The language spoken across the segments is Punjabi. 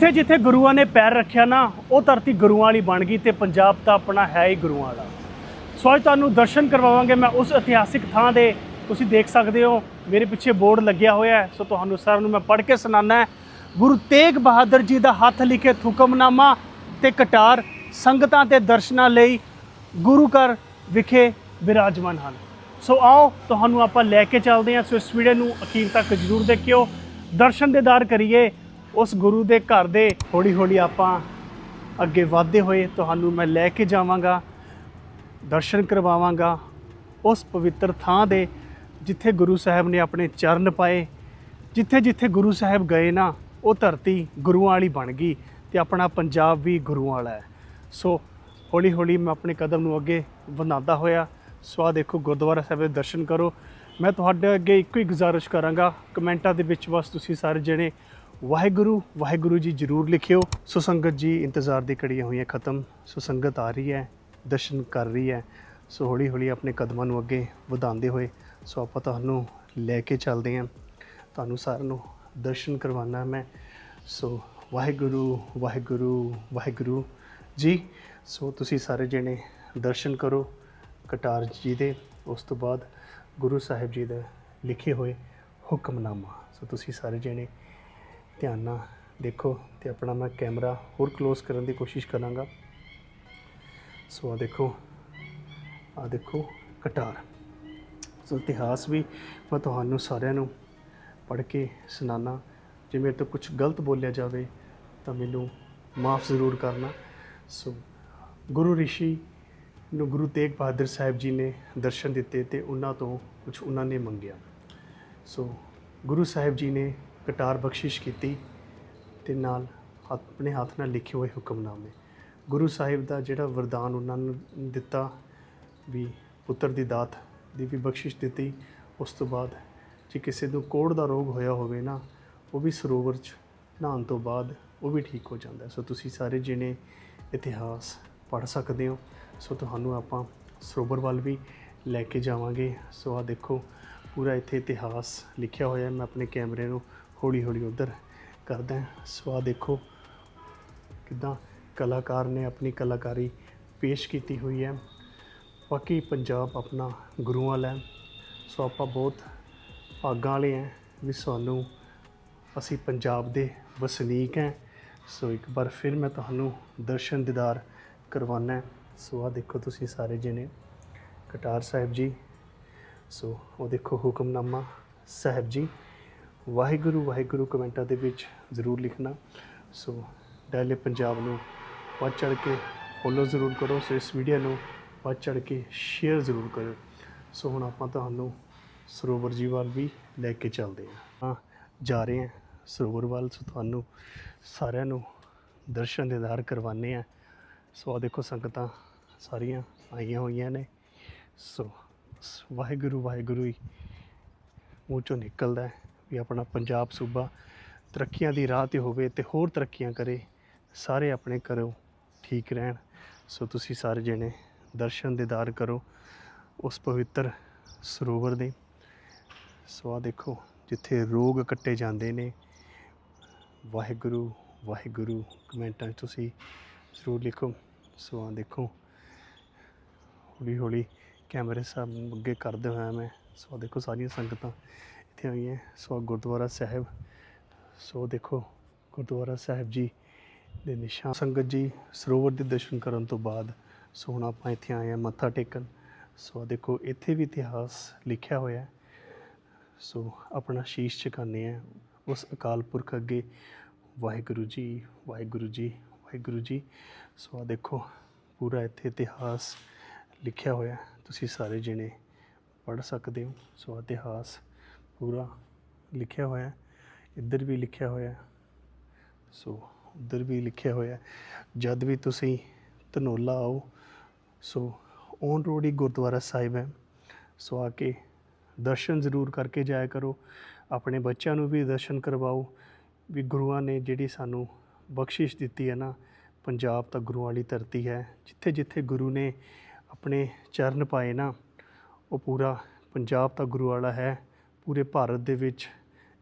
ਜਿੱਥੇ ਜਿੱਥੇ ਗੁਰੂਆਂ ਨੇ ਪੈਰ ਰੱਖਿਆ ਨਾ, ਉਹ ਧਰਤੀ ਗੁਰੂਆਂ ਵਾਲੀ ਬਣ ਗਈ ਤੇ ਪੰਜਾਬ ਤਾਂ ਆਪਣਾ ਹੈ ਹੀ ਗੁਰੂਆਂ ਵਾਲਾ। ਸੋ ਅੱਜ ਤੁਹਾਨੂੰ ਦਰਸ਼ਨ ਕਰਵਾਵਾਂਗੇ, ਮੈਂ ਉਸ ਇਤਿਹਾਸਿਕ ਥਾਂ ਦੇ ਤੁਸੀਂ ਦੇਖ ਸਕਦੇ ਹੋ, ਮੇਰੇ ਪਿੱਛੇ ਬੋਰਡ ਲੱਗਿਆ ਹੋਇਆ ਹੈ, ਸੋ ਤੁਹਾਨੂੰ ਸਾਰਿਆਂ ਨੂੰ ਮੈਂ ਪੜ੍ਹ ਕੇ ਸੁਣਾਉਣਾ ਹੈ। ਗੁਰੂ ਤੇਗ ਬਹਾਦਰ ਜੀ ਦਾ ਹੱਥ ਲਿਖੇ ਹੁਕਮਨਾਮਾ ਤੇ ਕਟਾਰ ਸੰਗਤਾਂ ਤੇ ਦਰਸ਼ਨਾਂ ਲਈ ਗੁਰੂ ਘਰ ਵਿਖੇ ਵਿਰਾਜਮਾਨ ਹਨ। ਸੋ ਆਓ, ਤੁਹਾਨੂੰ ਆਪਾਂ ਲੈ ਕੇ ਚੱਲਦੇ ਹਾਂ, ਸੋ ਇਸ ਵੀਡੀਓ ਨੂੰ ਅਖੀਰ ਤੱਕ ਜ਼ਰੂਰ ਦੇਖਿਓ। ਦਰਸ਼ਨ ਦੇਦਾਰ ਕਰੀਏ ਉਸ ਗੁਰੂ ਦੇ ਘਰ ਦੇ ਹੌਲੀ ਹੌਲੀ ਆਪਾਂ ਅੱਗੇ ਵਧਦੇ ਹੋਏ ਤੁਹਾਨੂੰ ਮੈਂ ਲੈ ਕੇ ਜਾਵਾਂਗਾ, ਦਰਸ਼ਨ ਕਰਵਾਵਾਂਗਾ, ਉਸ ਪਵਿੱਤਰ ਥਾਂ ਦੇ ਜਿੱਥੇ ਗੁਰੂ ਸਾਹਿਬ ਨੇ ਆਪਣੇ ਚਰਨ ਪਾਏ, ਜਿੱਥੇ ਜਿੱਥੇ ਗੁਰੂ ਸਾਹਿਬ ਗਏ ਨਾ, ਉਹ ਧਰਤੀ ਗੁਰੂਆਂ ਵਾਲੀ ਬਣ ਗਈ ਤੇ ਆਪਣਾ ਪੰਜਾਬ ਵੀ ਗੁਰੂਆਂ ਵਾਲਾ ਹੈ। ਸੋ ਹੌਲੀ ਹੌਲੀ ਮੈਂ ਆਪਣੇ ਕਦਮ ਨੂੰ ਅੱਗੇ ਵਧਾਉਂਦਾ ਹੋਇਆ, ਸੋ ਆਹ ਦੇਖੋ ਗੁਰਦੁਆਰਾ ਸਾਹਿਬ ਦੇ ਦਰਸ਼ਨ ਕਰੋ। ਮੈਂ ਤੁਹਾਡੇ ਅੱਗੇ ਇੱਕੋ ਹੀ ਗੁਜ਼ਾਰਿਸ਼ ਕਰਾਂਗਾ, ਕਮੈਂਟਾਂ ਦੇ ਵਿੱਚ ਬਸ ਤੁਸੀਂ ਸਾਰੇ ਜਣੇ ਵਾਹਿਗੁਰੂ ਵਾਹਿਗੁਰੂ ਜੀ ਜਰੂਰ ਲਿਖਿਓ। ਸੋ ਸੰਗਤ ਜੀ, ਇੰਤਜ਼ਾਰ ਦੀ ਘੜੀਆਂ ਹੋਈਆਂ ਖਤਮ। ਸੋ ਸੰਗਤ ਆ ਰਹੀ ਹੈ, ਦਰਸ਼ਨ ਕਰ ਰਹੀ ਹੈ। ਸੋ ਹੌਲੀ ਹੌਲੀ ਆਪਣੇ ਕਦਮਾਂ ਨੂੰ ਅੱਗੇ ਵਧਾਉਂਦੇ ਹੋਏ, ਸੋ ਆਪਾਂ ਤੁਹਾਨੂੰ ਲੈ ਕੇ ਚੱਲਦੇ ਹਾਂ। ਤੁਹਾਨੂੰ ਸਾਰਿਆਂ ਨੂੰ ਦਰਸ਼ਨ ਕਰਵਾਉਣਾ ਮੈਂ। ਸੋ ਵਾਹਿਗੁਰੂ ਵਾਹਿਗੁਰੂ ਵਾਹਿਗੁਰੂ ਜੀ, ਸੋ ਤੁਸੀਂ ਸਾਰੇ ਜਣੇ ਦਰਸ਼ਨ ਕਰੋ ਕਟਾਰ ਜੀ ਦੇ। ਉਸ ਤੋਂ ਬਾਅਦ ਗੁਰੂ ਸਾਹਿਬ ਜੀ ਦਾ ਲਿਖੇ ਹੋਏ ਹੁਕਮਨਾਮਾ। ਸੋ ਤੁਸੀਂ ਸਾਰੇ ਜਣੇ ਧਿਆਨ ਨਾਲ ਦੇਖੋ ਤੇ ਆਪਣਾ ਮੈਂ ਕੈਮਰਾ ਹੋਰ ক্লোਜ਼ ਕਰਨ ਦੀ ਕੋਸ਼ਿਸ਼ ਕਰਾਂਗਾ। ਸੋ ਆ ਦੇਖੋ ਆ ਦੇਖੋ ਕਟਾਰ। ਸੋ ਇਤਿਹਾਸ ਵੀ ਮੈਂ ਤੁਹਾਨੂੰ ਸਾਰਿਆਂ ਨੂੰ ਪੜ੍ਹ ਕੇ ਸੁਣਾਉਣਾ ਜੇ ਮੇਰੇ ਤੋਂ ਕੁਝ ਗਲਤ ਬੋਲਿਆ ਜਾਵੇ, ਤਾਂ ਮੈਨੂੰ ਮਾਫ ਜ਼ਰੂਰ ਕਰਨਾ। ਸੋ ਗੁਰੂ ਰਿਸ਼ੀ ਨੂੰ ਗੁਰੂ ਤੇਗ ਬਹਾਦਰ ਸਾਹਿਬ ਜੀ ਨੇ ਦਰਸ਼ਨ ਦਿੱਤੇ ਤੇ ਉਹਨਾਂ ਤੋਂ ਕੁਝ ਉਹਨਾਂ ਨੇ ਮੰਗਿਆ। ਸੋ ਗੁਰੂ ਸਾਹਿਬ ਜੀ ਨੇ ਕਟਾਰ ਬਖਸ਼ਿਸ਼ ਕੀਤੀ ਤੇ ਨਾਲ ਆਪਣੇ ਹੱਥ ਨਾਲ ਲਿਖੇ ਹੋਏ ਹੁਕਮਨਾਮੇ। ਗੁਰੂ ਸਾਹਿਬ ਦਾ ਜਿਹੜਾ ਵਰਦਾਨ ਉਹਨਾਂ ਨੂੰ ਦਿੱਤਾ ਵੀ ਪੁੱਤਰ ਦੀ ਦਾਤ ਦੀ ਵੀ ਬਖਸ਼ਿਸ਼ ਦਿੱਤੀ, ਉਸ ਤੋਂ ਬਾਅਦ ਜੇ ਕਿਸੇ ਨੂੰ ਕੋੜ ਦਾ ਰੋਗ ਹੋਇਆ ਹੋਵੇ ਨਾ, ਉਹ ਵੀ ਸਰੋਵਰ 'ਚ ਨਹਾਉਣ ਤੋਂ ਬਾਅਦ ਉਹ ਵੀ ਠੀਕ ਹੋ ਜਾਂਦਾ ਸੋ ਤੁਸੀਂ ਸਾਰੇ ਜਿਹਨੇ ਇਤਿਹਾਸ ਪੜ੍ਹ ਸਕਦੇ ਹੋ, ਸੋ ਤੁਹਾਨੂੰ ਆਪਾਂ ਸਰੋਵਰ ਵੱਲ ਵੀ ਲੈ ਕੇ ਜਾਵਾਂਗੇ। ਸੋ ਆ ਦੇਖੋ, ਪੂਰਾ ਇੱਥੇ ਇਤਿਹਾਸ ਲਿਖਿਆ ਹੋਇਆ ਮੈਂ ਆਪਣੇ ਕੈਮਰੇ ਨੂੰ ਹੌਲੀ ਹੌਲੀ ਉਧਰ ਕਰਦਾ ਹਾਂ। ਦੇਖੋ ਕਿੱਦਾਂ ਕਲਾਕਾਰ ਨੇ ਆਪਣੀ ਕਲਾਕਾਰੀ ਪੇਸ਼ ਕੀਤੀ ਹੋਈ ਹੈ। ਬਾਕੀ ਪੰਜਾਬ ਆਪਣਾ ਗੁਰੂਆਂ ਵਾਲਾ ਸੋ ਆਪਾਂ ਬਹੁਤ ਭਾਗਾਂ ਵਾਲੇ ਹਾਂ ਵੀ ਸਾਨੂੰ ਅਸੀਂ ਪੰਜਾਬ ਦੇ ਵਸਨੀਕ ਹਾਂ। ਸੋ ਇੱਕ ਵਾਰ ਫਿਰ ਮੈਂ ਤੁਹਾਨੂੰ ਦਰਸ਼ਨ ਦੀਦਾਰ ਕਰਵਾਉਣਾ ਹੈ। ਸੋ ਆ ਦੇਖੋ ਤੁਸੀਂ ਸਾਰੇ ਜਣੇ। ਕਟਾਰ ਸਾਹਿਬ ਜੀ। ਸੋ ਉਹ ਦੇਖੋ ਹੁਕਮਨਾਮਾ ਸਾਹਿਬ ਜੀ। ਵਾਹਿਗੁਰੂ ਵਾਹਿਗੁਰੂ ਕਮੈਂਟਾਂ ਦੇ ਵਿੱਚ ਜ਼ਰੂਰ ਲਿਖਣਾ। ਸੋ ਡੈਲੇ ਪੰਜਾਬ ਨੂੰ ਵੱਧ ਚੜ ਕੇ ਫੋਲੋ ਜ਼ਰੂਰ ਕਰੋ, ਸੋ ਇਸ ਵੀਡੀਓ ਨੂੰ ਵੱਧ ਚੜ ਕੇ ਸ਼ੇਅਰ ਜ਼ਰੂਰ ਕਰੋ ਸੋ ਹੁਣ ਆਪਾਂ ਤੁਹਾਨੂੰ ਸਰੋਵਰ ਜੀ ਵੱਲ ਵੀ ਲੈ ਕੇ ਚੱਲਦੇ ਹਾਂ। ਹਾਂ ਜਾ ਰਹੇ ਹਾਂ ਸਰੋਵਰ ਵੱਲ, ਸੋ ਤੁਹਾਨੂੰ ਸਾਰਿਆਂ ਨੂੰ ਦਰਸ਼ਨ ਦੀਦਾਰ ਕਰਵਾਉਂਦੇ ਆ ਸੋ ਆ ਦੇਖੋ ਸੰਗਤਾਂ ਸਾਰੀਆਂ ਆਈਆਂ ਹੋਈਆਂ ਨੇ। ਸੋ ਵਾਹਿਗੁਰੂ ਵਾਹਿਗੁਰੂ ਹੀ ਮੂੰਹ ਚੋਂ ਨਿਕਲਦਾ ਹੈ। ਵੀ ਆਪਣਾ ਪੰਜਾਬ ਸੂਬਾ ਤਰੱਕੀਆਂ ਦੀ ਰਾਹ ਤੇ ਹੋਵੇ ਤੇ ਹੋਰ ਤਰੱਕੀਆਂ ਕਰੇ, ਸਾਰੇ ਆਪਣੇ ਘਰੋਂ ਠੀਕ ਰਹਿਣ। ਸੋ ਤੁਸੀਂ ਸਾਰੇ ਜਣੇ ਦਰਸ਼ਨ ਦੇਦਾਰ ਕਰੋ ਉਸ ਪਵਿੱਤਰ ਸਰੋਵਰ ਦੇ। ਸੋ ਆ ਦੇਖੋ, ਜਿੱਥੇ ਰੋਗ ਕੱਟੇ ਜਾਂਦੇ ਨੇ। ਵਾਹਿਗੁਰੂ ਵਾਹਿਗੁਰੂ, ਕਮੈਂਟਾਂ 'ਚ ਤੁਸੀਂ ਜ਼ਰੂਰ ਲਿਖੋ। ਸੋ ਆ ਦੇਖੋ ਹੌਲੀ ਹੌਲੀ ਕੈਮਰੇ ਸਾਹਿਬ ਅੱਗੇ ਕਰਦੇ ਹੋਇਆ ਮੈਂ। ਸੋ ਦੇਖੋ ਸਾਰੀਆਂ ਸੰਗਤਾਂ ਇੱਥੇ ਆਈਆਂ ਸੋ ਆਹ ਗੁਰਦੁਆਰਾ ਸਾਹਿਬ, ਸੋ ਦੇਖੋ ਗੁਰਦੁਆਰਾ ਸਾਹਿਬ ਜੀ ਦੇ ਨਿਸ਼ਾਨ। ਸੰਗਤ ਜੀ, ਸਰੋਵਰ ਦੇ ਦਰਸ਼ਨ ਕਰਨ ਤੋਂ ਬਾਅਦ, ਸੋ ਹੁਣ ਆਪਾਂ ਇੱਥੇ ਆਏ ਹਾਂ ਮੱਥਾ ਟੇਕਣ। ਸੋ ਦੇਖੋ, ਇੱਥੇ ਵੀ ਇਤਿਹਾਸ ਲਿਖਿਆ ਹੋਇਆ ਸੋ ਆਪਣਾ ਸ਼ੀਸ਼ ਝੁਕਾਉਂਦੇ ਆ ਉਸ ਅਕਾਲ ਪੁਰਖ ਅੱਗੇ। ਵਾਹਿਗੁਰੂ ਜੀ ਵਾਹਿਗੁਰੂ ਜੀ ਵਾਹਿਗੁਰੂ ਜੀ। ਸੋ ਆ ਦੇਖੋ, ਪੂਰਾ ਇੱਥੇ ਇਤਿਹਾਸ ਲਿਖਿਆ ਹੋਇਆ ਤੁਸੀਂ ਸਾਰੇ ਜਣੇ ਪੜ੍ਹ ਸਕਦੇ ਹੋ। ਸੋ ਇਤਿਹਾਸ ਪੂਰਾ ਲਿਖਿਆ ਹੋਇਆ ਇੱਧਰ ਵੀ ਲਿਖਿਆ ਹੋਇਆ ਸੋ ਉੱਧਰ ਵੀ ਲਿਖਿਆ ਹੋਇਆ ਜਦ ਵੀ ਤੁਸੀਂ ਧਨੋਲਾ ਆਓ, ਸੋ ਔਨ ਰੋਡ ਹੀ ਗੁਰਦੁਆਰਾ ਸਾਹਿਬ ਹੈ। ਸੋ ਆ ਕੇ ਦਰਸ਼ਨ ਜ਼ਰੂਰ ਕਰਕੇ ਜਾਇਆ ਕਰੋ। ਆਪਣੇ ਬੱਚਿਆਂ ਨੂੰ ਵੀ ਦਰਸ਼ਨ ਕਰਵਾਓ। ਵੀ ਗੁਰੂਆਂ ਨੇ ਜਿਹੜੀ ਸਾਨੂੰ ਬਖਸ਼ਿਸ਼ ਦਿੱਤੀ ਹੈ ਨਾ, ਪੰਜਾਬ ਤਾਂ ਗੁਰੂਆਂ ਵਾਲੀ ਧਰਤੀ ਹੈ। ਜਿੱਥੇ ਜਿੱਥੇ ਗੁਰੂ ਨੇ ਆਪਣੇ ਚਰਨ ਪਾਏ ਨਾ, ਉਹ ਪੂਰਾ ਪੰਜਾਬ ਤਾਂ ਗੁਰੂ ਵਾਲਾ ਹੈ। ਪੂਰੇ ਭਾਰਤ ਦੇ ਵਿੱਚ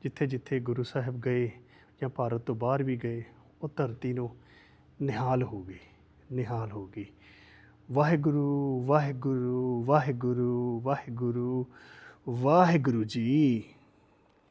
ਜਿੱਥੇ ਜਿੱਥੇ ਗੁਰੂ ਸਾਹਿਬ ਗਏ ਜਾਂ ਭਾਰਤ ਤੋਂ ਬਾਹਰ ਵੀ ਗਏ, ਉਹ ਧਰਤੀ ਨੂੰ ਨਿਹਾਲ ਹੋ ਗਈ ਨਿਹਾਲ ਹੋ ਗਈ ਵਾਹਿਗੁਰੂ ਵਾਹਿਗੁਰੂ ਵਾਹਿਗੁਰੂ ਵਾਹਿਗੁਰੂ ਵਾਹਿਗੁਰੂ ਜੀ।